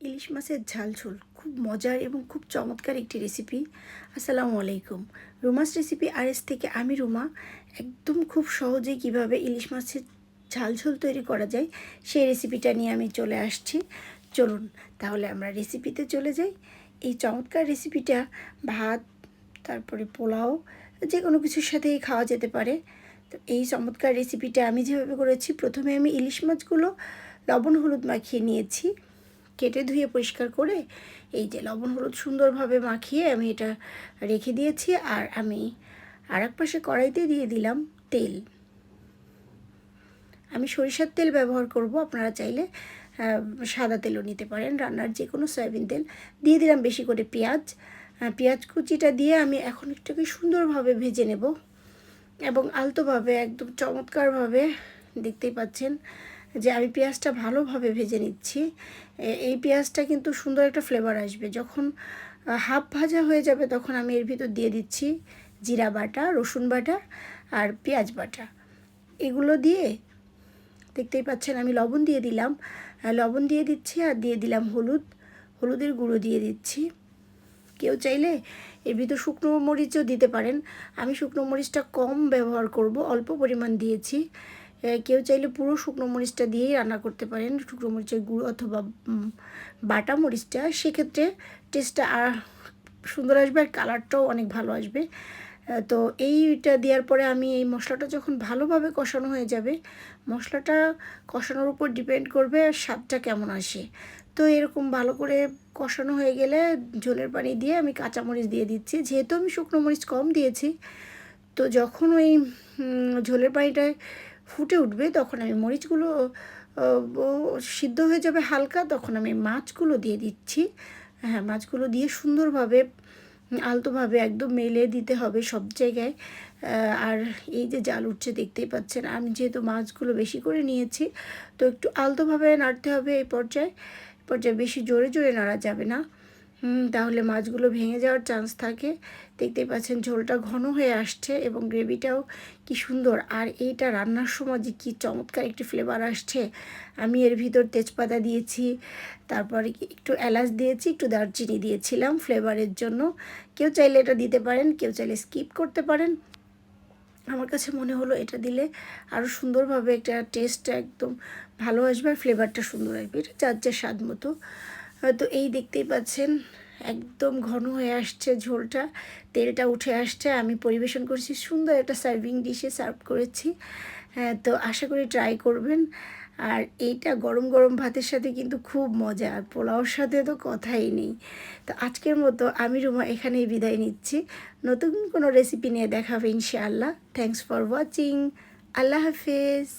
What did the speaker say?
ইলিশ মাছের ঝাল ঝোল। খুব মজার এবং খুব চমৎকার একটি রেসিপি আসসালামু আলাইকুম। রুমাস রেসিপি আরএস থেকে আমি রুমা। একদম খুব সহজেই কীভাবে ইলিশ মাছের ঝাল ঝোল তৈরি করা যায় সেই রেসিপিটা নিয়ে আমি চলে আসছি। চলুন তাহলে আমরা রেসিপিতে চলে যাই। এই চমৎকার রেসিপিটা ভাত, তারপরে পোলাও যে কোনো কিছুর সাথেই খাওয়া যেতে পারে। তো এই চমৎকার রেসিপিটা আমি যেভাবে করেছি, প্রথমে আমি ইলিশ মাছগুলো লবণ হলুদ মাখিয়ে নিয়েছি। কেটে ধুয়ে পরিষ্কার করে এই যে লবণ হলুদ সুন্দরভাবে মাখিয়ে আমি এটা রেখে দিয়েছি আর আমি আর এক পাশে কড়াইতে দিয়ে দিলাম তেল। আমি সরিষার তেল ব্যবহার করব, আপনারা চাইলে সাদা তেলও নিতে পারেন, রান্নার যে কোনো সয়াবিন তেল। দিয়ে দিলাম বেশি করে পেঁয়াজ। পেঁয়াজ কুচিটা দিয়ে আমি এখন একটুকে সুন্দরভাবে ভেজে নেব এবং আলতোভাবে, একদম চমৎকারভাবে দেখতেই পাচ্ছেন যে আমি পেঁয়াজটা ভালোভাবে ভেজে নিচ্ছি এই পেঁয়াজটা কিন্তু সুন্দর একটা ফ্লেভার আসবে। যখন হাফ ভাজা হয়ে যাবে তখন আমি এর ভিতর দিয়ে দিচ্ছি জিরা বাটা, রসুন বাটা আর পেঁয়াজ বাটা। এগুলো দিয়ে, দেখতেই পাচ্ছেন আমি লবণ দিয়ে দিলাম। লবণ দিয়ে দিচ্ছি আর দিয়ে দিলাম হলুদ। হলুদের গুঁড়ো দিয়ে দিচ্ছি। কেউ চাইলে এর ভিতর শুকনো মরিচও দিতে পারেন। আমি শুকনো মরিচটা কম ব্যবহার করব, অল্প পরিমাণ দিয়েছি। কেউ চাইলে পুরো শুকনো মরিচটা দিয়েই রান্না করতে পারেন, শুকনো মরিচের গুঁড়ো অথবা বাটা মরিচটা। সেক্ষেত্রে টেস্টটা আর সুন্দর আসবে আর কালারটাও অনেক ভালো আসবে। তো এইটা দেওয়ার পরে আমি এই মশলাটা যখন ভালোভাবে কষানো হয়ে যাবে, মশলাটা কষানোর উপর ডিপেন্ড করবে আর স্বাদটা কেমন আসে। তো এরকম ভালো করে কষানো হয়ে গেলে ঝোলের পানি দিয়ে আমি কাঁচামরিচ দিয়ে দিচ্ছি। যেহেতু আমি শুকনো মরিচ কম দিয়েছি, তো যখন ওই ঝোলের পানিটায় ফুটে উঠবে, তখন আমি মরিচগুলো সিদ্ধ হয়ে যাবে হালকা, তখন আমি মাছগুলো দিয়ে দিচ্ছি। হ্যাঁ মাছগুলো দিয়ে সুন্দরভাবে, আলতোভাবে একদম মেলে দিতে হবে সব জায়গায়। আর এই যে জাল উঠছে দেখতেই পাচ্ছেন, আমি যেহেতু মাছগুলো বেশি করে নিয়েছি, তো একটু আলতোভাবে নাড়তে হবে এই পর্যায়ে। পর্যায়ে বেশি জোরে জোরে নাড়া যাবে না। তাহলে মাছগুলো ভেঙে যাওয়ার চান্স থাকে। দেখতেই পাচ্ছেন ঝোলটা ঘন হয়ে আসছে এবং গ্রেভিটাও কি সুন্দর। আর এইটা রান্নার সময় যে কী চমৎকার একটি ফ্লেভার আসছে। আমি এর ভিতর তেজপাতা দিয়েছি, তারপরে একটু এলাচ দিয়েছি, একটু দারচিনি দিয়েছিলাম ফ্লেভারের জন্য। কেউ চাইলে এটা দিতে পারেন, কেউ চাইলে স্কিপ করতে পারেন। আমার কাছে মনে হলো এটা দিলে আরও সুন্দরভাবে একটা টেস্ট একদম ভালো আসবে আর ফ্লেভারটা সুন্দর আসবে। এটা যার স্বাদ মতো। তো এই দেখতেই পাচ্ছেন, একদম ঘন হয়ে আসছে ঝোলটা, তেলটা উঠে আসছে, আমি পরিবেশন করছি সুন্দর একটা সার্ভিং ডিশে সার্ভ করেছি হ্যাঁ তো আশা করি ট্রাই করবেন, আর এইটা গরম গরম ভাতের সাথে কিন্তু খুব মজা, আর পোলাওর সাথে তো কথাই নেই, তো আজকের মতো আমি রুমা এখানেই বিদায় নিচ্ছি, নতুন কোনো রেসিপি নিয়ে দেখাবে ইনশাআল্লাহ থ্যাংকস ফর ওয়াচিং আল্লাহ হাফিজ।